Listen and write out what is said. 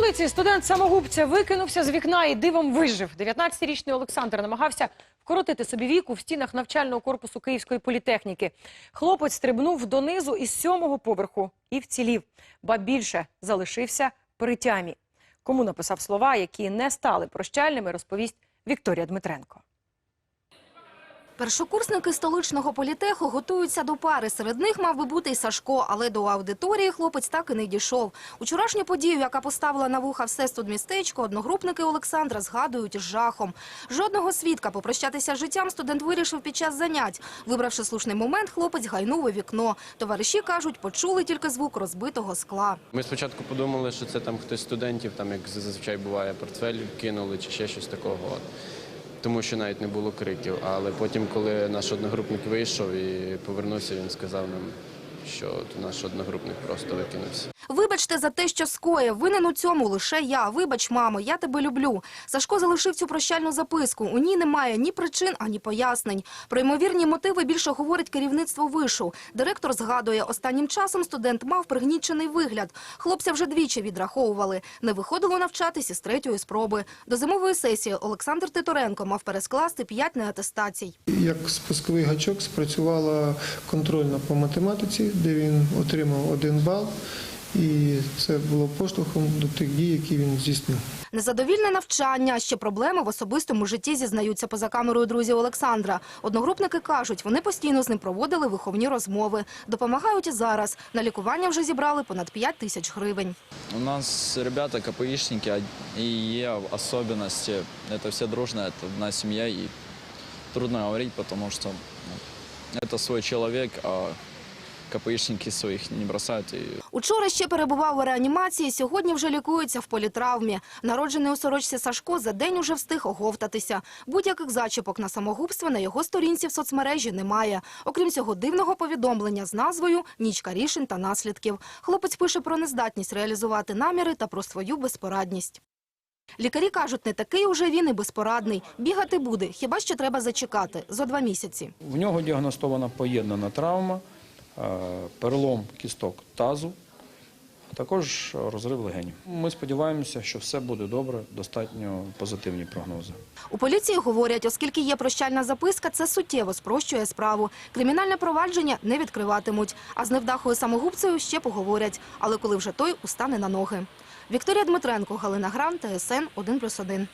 столиці студент самогубця викинувся з вікна і дивом вижив. 19-річний Олександр намагався вкоротити собі віку в стінах навчального корпусу Київської політехніки. Хлопець стрибнув донизу із сьомого поверху і вцілів, ба більше залишився при тямі. Кому написав слова, які не стали прощальними, розповість Вікторія Дмитренко. Першокурсники столичного політеху готуються до пари. Серед них мав би бути і Сашко, але до аудиторії хлопець так і не дійшов. Учорашню подію, яка поставила на вуха все студмістечко, одногрупники Олександра згадують з жахом. Жодного свідка попрощатися з життям студент вирішив під час занять. Вибравши слушний момент, хлопець гайнув у вікно. Товариші кажуть, почули тільки звук розбитого скла. Ми спочатку подумали, що це там хтось студентів, там як зазвичай буває, портфель кинули чи ще щось такого. Тому що навіть не було криків. Але потім, коли наш одногрупник вийшов і повернувся, він сказав нам, що от наш одногрупник просто викинувся. Вибачте за те, що скоїв. Винен у цьому лише я. Вибач, мамо, я тебе люблю. Сашко залишив цю прощальну записку. У ній немає ні причин, ані пояснень. Про ймовірні мотиви більше говорить керівництво вишу. Директор згадує, останнім часом студент мав пригнічений вигляд. Хлопця вже двічі відраховували. Не виходило навчатись із третьої спроби. До зимової сесії Олександр Титоренко мав перескласти п'ять неатестацій. Як спусковий гачок спрацювала контрольна по математиці, де він отримав один бал, і це було поштовхом до тих дій, які він здійснив. Незадовільне навчання, а ще проблеми в особистому житті зізнаються поза камерою друзі Олександра. Одногрупники кажуть, вони постійно з ним проводили виховні розмови. Допомагають і зараз. На лікування вже зібрали понад 5 тисяч гривень. У нас ребята КПИшники, а- и е особенности. Это все дружно, это одна семья, и трудно говорить, потому что ну, это свой человек, а КПИшники своих не бросают. И Учора ще перебував у реанімації, сьогодні вже лікується в політравмі. Народжений у сорочці Сашко за день уже встиг оговтатися. Будь-яких зачіпок на самогубство на його сторінці в соцмережі немає. Окрім цього дивного повідомлення з назвою «Нічка рішень та наслідків». Хлопець пише про нездатність реалізувати наміри та про свою безпорадність. Лікарі кажуть, не такий уже він і безпорадний. Бігати буде, хіба що треба зачекати зо два місяці. В нього діагностована поєднана травма, перелом кісток тазу, а також розрив легенів. Ми сподіваємося, що все буде добре, достатньо позитивні прогнози. У поліції говорять, оскільки є прощальна записка, це суттєво спрощує справу. Кримінальне провадження не відкриватимуть, а з невдахою самогубцею ще поговорять. Але коли вже той устане на ноги. Вікторія Дмитренко, Галина Гран, ТСН 1+,1.